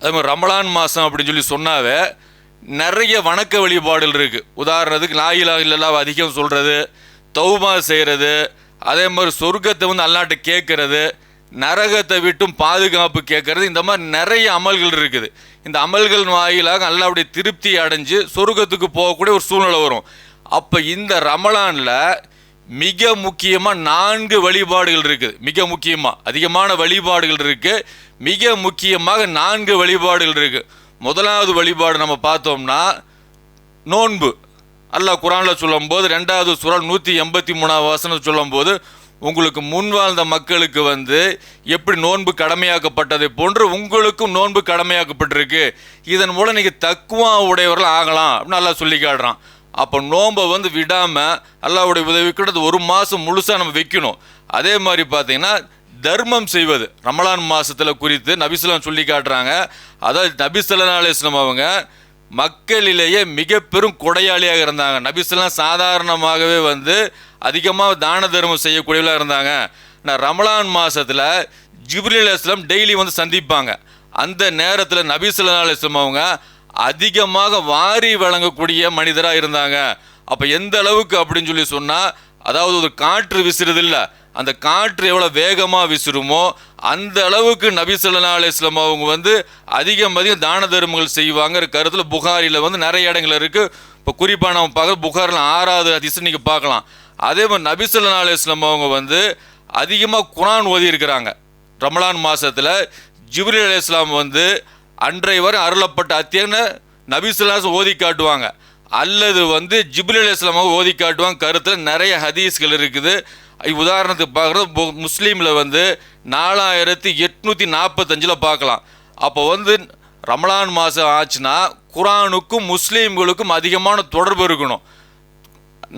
அதே மாதிரி ரமலான் மாதம் அப்படின்னு சொல்லி சொன்னாவே நிறைய வணக்க வழிபாடுகள் இருக்குது உதாரணத்துக்கு லாயிலா இல்லலாம் அதிகம் சொல்கிறது தௌமா செய்கிறது அதே மாதிரி சொர்க்கத்தை வந்து அல்லாட்ட கேட்கறது நரகத்தை விட்டும் பாதுகாப்பு கேட்கறது இந்த மாதிரி நிறைய அமல்கள் இருக்குது. இந்த அமல்கள் வாயிலாக அல்லாவுடைய திருப்தி அடைஞ்சு சொர்க்கத்துக்கு போகக்கூடிய ஒரு சூழ்நிலை வரும். அப்போ இந்த ரமலானில் மிக முக்கியமாக நான்கு வழிபாடுகள் இருக்குது. மிக முக்கியமாக அதிகமான வழிபாடுகள் இருக்குது மிக முக்கியமாக நான்கு வழிபாடுகள் இருக்குது முதலாவது வழிபாடு நம்ம பார்த்தோம்னா நோன்பு. அல்லாஹ் குரானில் சொல்லும்போது ரெண்டாவது சுரல் நூற்றி எண்பத்தி மூணாவது வசனம் சொல்லும்போது உங்களுக்கு முன் வாழ்ந்த மக்களுக்கு வந்து எப்படி நோன்பு கடமையாக்கப்பட்டதை போன்று உங்களுக்கும் நோன்பு கடமையாக்கப்பட்டிருக்கு. இதன் மூலம் நீங்கள் தக்குவா உடையவர்கள் ஆகலாம் அப்படின்னு நல்லா சொல்லி காட்டுறான். அப்போ நோன்பை வந்து விடாமல் அல்லாவுடைய உதவி கூட ஒரு மாதம் முழுசாக நம்ம வைக்கணும். அதே மாதிரி பார்த்தீங்கன்னா தர்மம் செய்வது. ரமலான் மாதத்தில் குறித்து நபிசுலாம் சொல்லி காட்டுறாங்க. அதாவது நபிசல்லா அலிஸ்லாம் அவங்க மக்களிலேயே மிக பெரும் கொடையாளியாக இருந்தாங்க. நபிசுலாம் சாதாரணமாகவே வந்து அதிகமாக தான தர்மம் செய்யக்கூடியவர்களாக இருந்தாங்க. நான் ரமலான் மாசத்துல ஜிப்ரில் அலிஸ்லாம் டெய்லி வந்து சந்திப்பாங்க. அந்த நேரத்தில் நபிசுல்லா அலிஸ்லாம் அவங்க அதிகமாக வாரி வழங்கக்கூடிய மனிதராக இருந்தாங்க. அப்போ எந்த அளவுக்கு அப்படின்னு சொல்லி சொன்னால் அதாவது ஒரு காற்று விசிறதில்லை அந்த காற்று எவ்வளோ வேகமாக விசிறுமோ அந்த அளவுக்கு நபி ஸல்லல்லாஹு அவங்க வந்து அதிகம் அதிகம் தான தர்மங்கள் செய்வாங்கிற கருத்தில் புகாரில் வந்து நிறைய இடங்கள் இருக்குது இப்போ குறிப்பாக நம்ம பார்க்க புகாரில் ஆறாவது அதிசயம் நீங்கள் பார்க்கலாம். அதே மாதிரி நபி ஸல்லல்லாஹு அவங்க வந்து அதிகமாக குரான் ஓதி இருக்கிறாங்க ரமலான் ஜிப்ரி அலி இஸ்லாம் வந்து அன்றைய வரை அருளப்பட்ட அத்தியன்னு நபிசுல்லாஸ் ஓதி காட்டுவாங்க. அல்லது வந்து ஜிப்ரீல் இஸ்லாமாக ஓதி காட்டுவாங்க. கருத்தில் நிறைய ஹதீஸ்கள் இருக்குது. உதாரணத்துக்கு பார்க்குறது முஸ்லீமில் வந்து நாலாயிரத்தி எட்நூற்றி நாற்பத்தஞ்சில் பார்க்கலாம். அப்போ வந்து ரமலான் மாதம் ஆச்சுன்னா குரானுக்கும் முஸ்லீம்களுக்கும் அதிகமான தொடர்பு இருக்கணும்.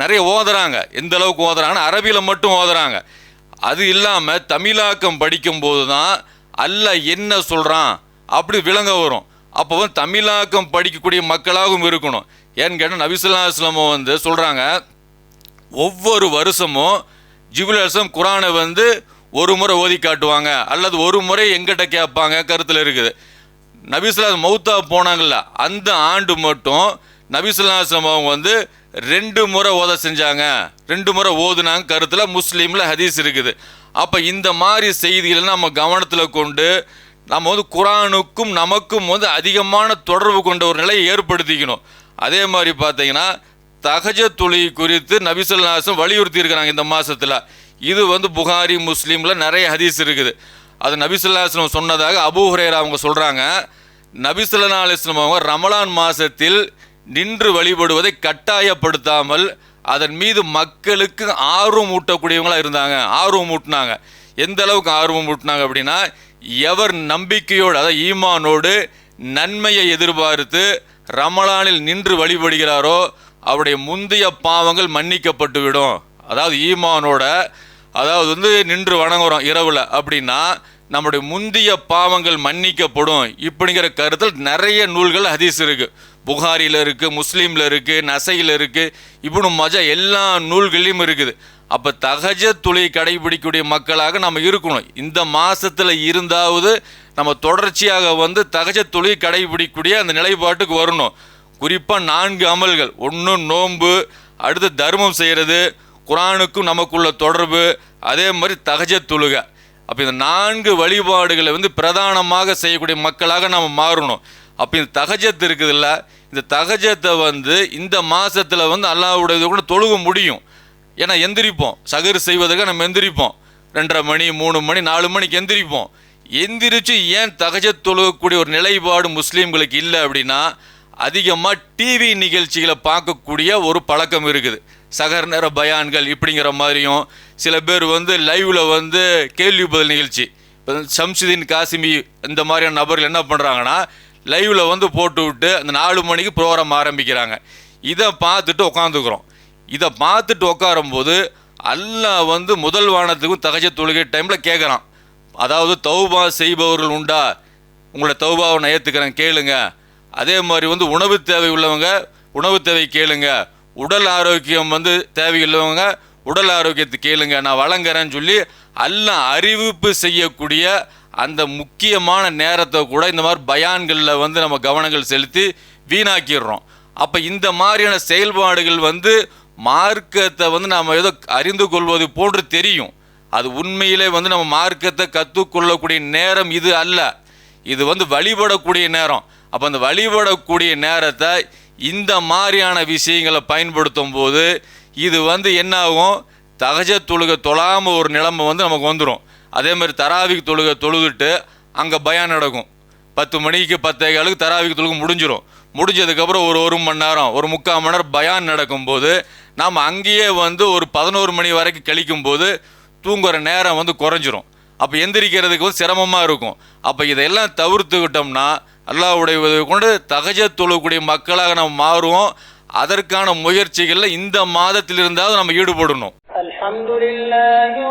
நிறைய ஓதுறாங்க. எந்த அளவுக்கு ஓதுறாங்கன்னா அரபியில் மட்டும் ஓதுறாங்க. அது இல்லாமல் தமிழாக்கம் படிக்கும்போது தான் அல்ல என்ன சொல்கிறான் அப்படி விளங்க வரும். அப்போ வந்து தமிழாக்கம் படிக்கக்கூடிய மக்களாகவும் இருக்கணும். ஏன்னு கேட்டால் நபிசுல்லா இஸ்லாம வந்து சொல்கிறாங்க ஒவ்வொரு வருஷமும் ஜிபுல் குரானை வந்து ஒரு முறை ஓதி காட்டுவாங்க. அல்லது ஒரு முறை எங்கிட்ட கேட்பாங்க கருத்தில் இருக்குது. நபிசுல்லாஸ் மௌத்தா போனாங்கல்ல அந்த ஆண்டு மட்டும் நபிசுல்லாஸ்லம் அவங்க வந்து ரெண்டு முறை ஓத செஞ்சாங்க. ரெண்டு முறை ஓதுனாங்க கருத்தில் முஸ்லீமில் ஹதீஸ் இருக்குது. அப்போ இந்த மாதிரி செய்திகளை நம்ம கவனத்தில் கொண்டு நம்ம வந்து குரானுக்கும் நமக்கும் வந்து அதிகமான தொடர்பு கொண்ட ஒரு நிலையை ஏற்படுத்திக்கணும். அதே மாதிரி பார்த்தீங்கன்னா தகஜ தொழி குறித்து நபிசல்லாசம் வலியுறுத்தி இருக்கிறாங்க இந்த மாதத்தில் இது வந்து புகாரி முஸ்லீமில் நிறைய ஹதீஸ் இருக்குது. அது நபிசுல்லாஸ்லம் சொன்னதாக அபு ஹுரேரா அவங்க சொல்கிறாங்க நபிசுல்லா அலிஸ்லம் அவங்க ரமலான் மாசத்தில் நின்று வழிபடுவதை கட்டாயப்படுத்தாமல் அதன் மீது மக்களுக்கு ஆர்வம் ஊட்டக்கூடியவங்களாக இருந்தாங்க. ஆர்வம் ஊட்டினாங்க எந்த அளவுக்கு ஆர்வம் ஊட்டினாங்க அப்படின்னா எவர் நம்பிக்கையோடு அதாவது ஈமானோடு நன்மையை எதிர்பார்த்து ரமலானில் நின்று வழிபடுகிறாரோ அவருடைய முந்தைய பாவங்கள் மன்னிக்கப்பட்டு விடும். அதாவது ஈமானோட அதாவது வந்து நின்று வணங்குறோம் இரவில் அப்படின்னா நம்முடைய முந்தைய பாவங்கள் மன்னிக்கப்படும் இப்படிங்கிற கருத்தில் நிறைய நூல்கள் ஹதீஸ் இருக்குது புகாரியில் இருக்குது முஸ்லீமில் இருக்குது நசையில் இருக்குது இப்படி மஜா எல்லா நூல்களையும் இருக்குது. அப்போ தகஜ துளி கடைபிடிக்கக்கூடிய மக்களாக நம்ம இருக்கணும். இந்த மாதத்தில் இருந்தாவது நம்ம தொடர்ச்சியாக வந்து தகஜ துளி கடைபிடிக்கக்கூடிய அந்த நிலைப்பாட்டுக்கு வரணும். குறிப்பாக நான்கு அமல்கள். ஒன்று நோன்பு அடுத்து தர்மம் செய்கிறது குரானுக்கும் நமக்குள்ள தொடர்பு அதே மாதிரி தகஜ தொழுகை அப்போ இந்த நான்கு வழிபாடுகளை வந்து பிரதானமாக செய்யக்கூடிய மக்களாக நம்ம மாறணும். அப்போ இந்த தகஜத்து இருக்குதுல்ல இந்த தகஜத்தை வந்து இந்த மாதத்தில் வந்து அல்லாவுடைய கூட தொழுக முடியும். ஏன்னா எந்திரிப்போம். சகர் செய்வதற்கு நம்ம எந்திரிப்போம். ரெண்டரை மணி மூணு மணி நாலு மணிக்கு எந்திரிப்போம். எந்திரிச்சு ஏன் தகஜ தொழுகக்கூடிய ஒரு நிலைப்பாடு முஸ்லீம்களுக்கு இல்லை அப்படின்னா அதிகமாக டிவி நிகழ்ச்சிகளை பார்க்கக்கூடிய ஒரு பழக்கம் இருக்குது. சகர் நேர பயான்கள் இப்படிங்கிற மாதிரியும் சில பேர் வந்து லைவில் வந்து கேள்வி பதில் நிகழ்ச்சி. இப்போ சம்சுதீன் காசிமி இந்த மாதிரியான நபர்கள் என்ன பண்ணுறாங்கன்னா லைவில் வந்து போட்டு விட்டு அந்த நாலு மணிக்கு ப்ரோக்ராம் ஆரம்பிக்கிறாங்க. இதை பார்த்துட்டு உட்காந்துக்கிறோம். இதை பார்த்துட்டு உட்காரும்போது அல்லாஹ் வந்து முதல் வானத்துக்கும் தகஜ தொழுகை டைமில் கேட்குறான் அதாவது தௌபா செய்பவர்கள் உண்டா? உங்களோட தௌபாவை நான் ஏற்றுக்கிறேன் கேளுங்க. அதே மாதிரி வந்து உணவு தேவை உள்ளவங்க உணவு தேவை கேளுங்க. உடல் ஆரோக்கியம் வந்து தேவை உள்ளவங்க உடல் ஆரோக்கியத்தை கேளுங்க. நான் வழங்குறேன்னு சொல்லி எல்லாம் அறிவிப்பு செய்யக்கூடிய அந்த முக்கியமான நேரத்தை கூட இந்த மாதிரி பயான்களில் வந்து நம்ம கவனங்கள் செலுத்தி வீணாக்கிடுறோம். அப்போ இந்த மாதிரியான செயல்பாடுகள் வந்து மார்க்கத்தை வந்து நாம் ஏதோ அறிந்து கொள்வது போன்று தெரியும். அது உண்மையிலே வந்து நம்ம மார்க்கத்தை கற்றுக்கொள்ளக்கூடிய நேரம் இது அல்ல. இது வந்து வழிபடக்கூடிய நேரம். அப்போ அந்த வழிபடக்கூடிய நேரத்தை இந்த மாதிரியான விஷயங்களை பயன்படுத்தும் போது இது வந்து என்னாகும்? தகஜ தொழுகை தொழாமல் ஒரு நிலைமை வந்து நமக்கு வந்துடும் அதே மாதிரி தராவிக்கு தொழுகை தொழுதுட்டு அங்கே பயம் நடக்கும். பத்து மணிக்கு பத்தே காலுக்கு தராவிக்கு தொழுக முடிஞ்சிடும் முடிஞ்சதுக்கப்புறம் ஒரு ஒரு மணி நேரம் ஒரு முக்கால் மணி நேரம் பயான் நடக்கும்போது நாம் அங்கேயே வந்து ஒரு பதினோரு மணி வரைக்கும் கழிக்கும்போது தூங்குகிற நேரம் வந்து குறைஞ்சிரும். அப்போ எந்திரிக்கிறதுக்கு வந்து சிரமமாக இருக்கும். அப்போ இதெல்லாம் தவிர்த்துக்கிட்டோம்னா அல்லாவுடைய உதவி கொண்டு தகஜ தொழக்கூடிய மக்களாக நம்ம மாறுவோம். அதற்கான முயற்சிகளில் இந்த மாதத்திலிருந்தாவது நம்ம ஈடுபடணும். அலமதுல்லாஹி